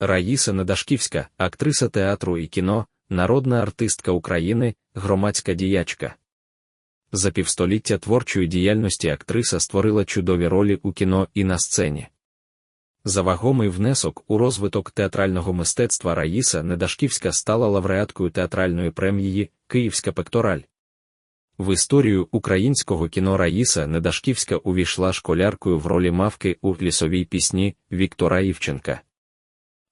Раїса Недашківська, актриса театру і кіно, народна артистка України, громадська діячка. За півстоліття творчої діяльності актриса створила чудові ролі у кіно і на сцені. За вагомий внесок у розвиток театрального мистецтва Раїса Недашківська стала лауреаткою театральної премії Київська пектораль. В історію українського кіно Раїса Недашківська увійшла школяркою в ролі мавки у лісовій пісні Віктора Івченка.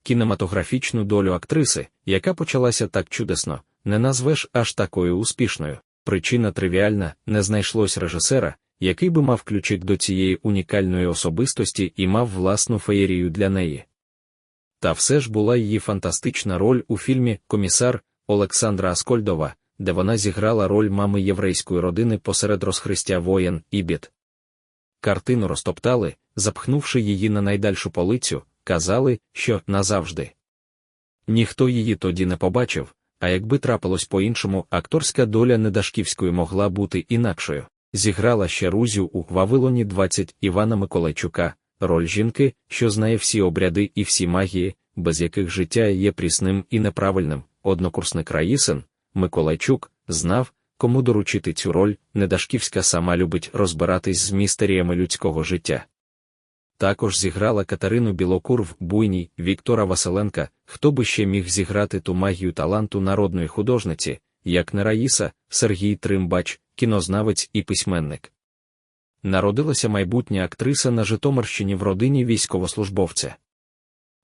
Кінематографічну долю актриси, яка почалася так чудесно, не назвеш аж такою успішною. Причина тривіальна, не знайшлось режисера, який би мав ключик до цієї унікальної особистості і мав власну феєрію для неї. Та все ж була її фантастична роль у фільмі Комісар Олександра Аскольдова, де вона зіграла роль мами єврейської родини посеред розхристя воєн і бід. Картину розтоптали, запхнувши її на найдальшу полицю, казали, що назавжди. Ніхто її тоді не побачив, а якби трапилось по-іншому, акторська доля Недашківської могла бути інакшою. Зіграла ще Рузю у Вавилоні 20 Івана Миколайчука, роль жінки, що знає всі обряди і всі магії, без яких життя є прісним і неправильним. Однокурсник Раїсин, Миколайчук, знав, кому доручити цю роль, Недашківська сама любить розбиратись з містеріями людського життя. Також зіграла Катерину Білокур в буйній Віктора Василенка, хто би ще міг зіграти ту магію таланту народної художниці, як не Раїса, Сергій Тримбач, кінознавець і письменник. Народилася майбутня актриса на Житомирщині в родині військовослужбовця.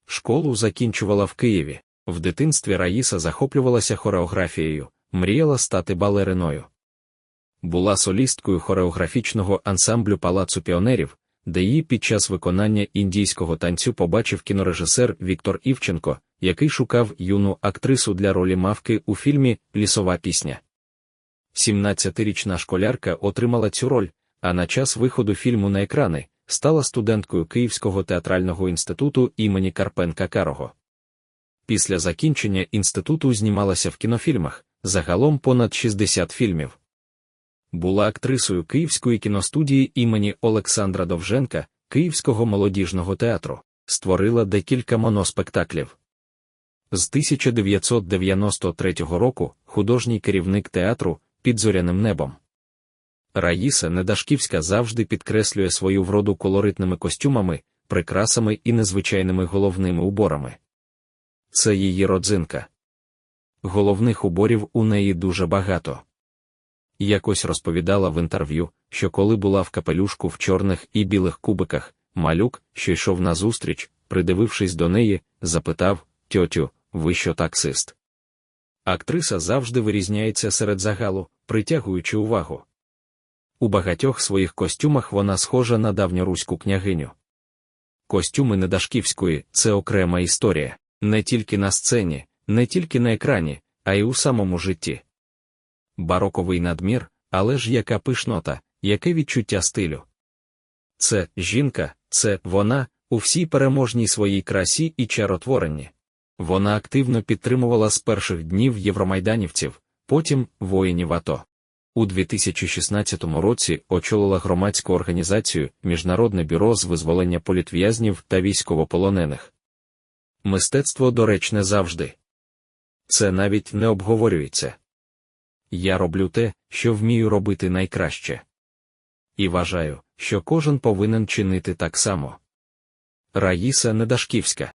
Школу закінчувала в Києві. В дитинстві Раїса захоплювалася хореографією, мріяла стати балериною. Була солісткою хореографічного ансамблю Палацу піонерів, де її під час виконання індійського танцю побачив кінорежисер Віктор Івченко, який шукав юну актрису для ролі мавки у фільмі Лісова пісня. 17-річна школярка отримала цю роль, а на час виходу фільму на екрани стала студенткою Київського театрального інституту імені Карпенка Карого. Після закінчення інституту знімалася в кінофільмах, загалом понад 60 фільмів. Була актрисою Київської кіностудії імені Олександра Довженка, Київського молодіжного театру, створила декілька моноспектаклів. З 1993 року художній керівник театру під зоряним небом. Раїса Недашківська завжди підкреслює свою вроду колоритними костюмами, прикрасами і незвичайними головними уборами. Це її родзинка. Головних уборів у неї дуже багато. Якось розповідала в інтерв'ю, що коли була в капелюшку в чорних і білих кубиках, малюк, що йшов назустріч, придивившись до неї, запитав Тьотю, ви що таксист? Актриса завжди вирізняється серед загалу, притягуючи увагу. У багатьох своїх костюмах вона схожа на давньоруську княгиню. Костюми Недашківської це окрема історія, не тільки на сцені, не тільки на екрані, а й у самому житті. Бароковий надмір, але ж яка пишнота, яке відчуття стилю. Це жінка, це вона у всій переможній своїй красі і чаротворенні. Вона активно підтримувала з перших днів євромайданівців, потім воїнів АТО. У 2016 році очолила громадську організацію Міжнародне бюро з визволення політв'язнів та військовополонених. Мистецтво доречне завжди. Це навіть не обговорюється. Я роблю те, що вмію робити найкраще. І вважаю, що кожен повинен чинити так само. Раїса Недашківська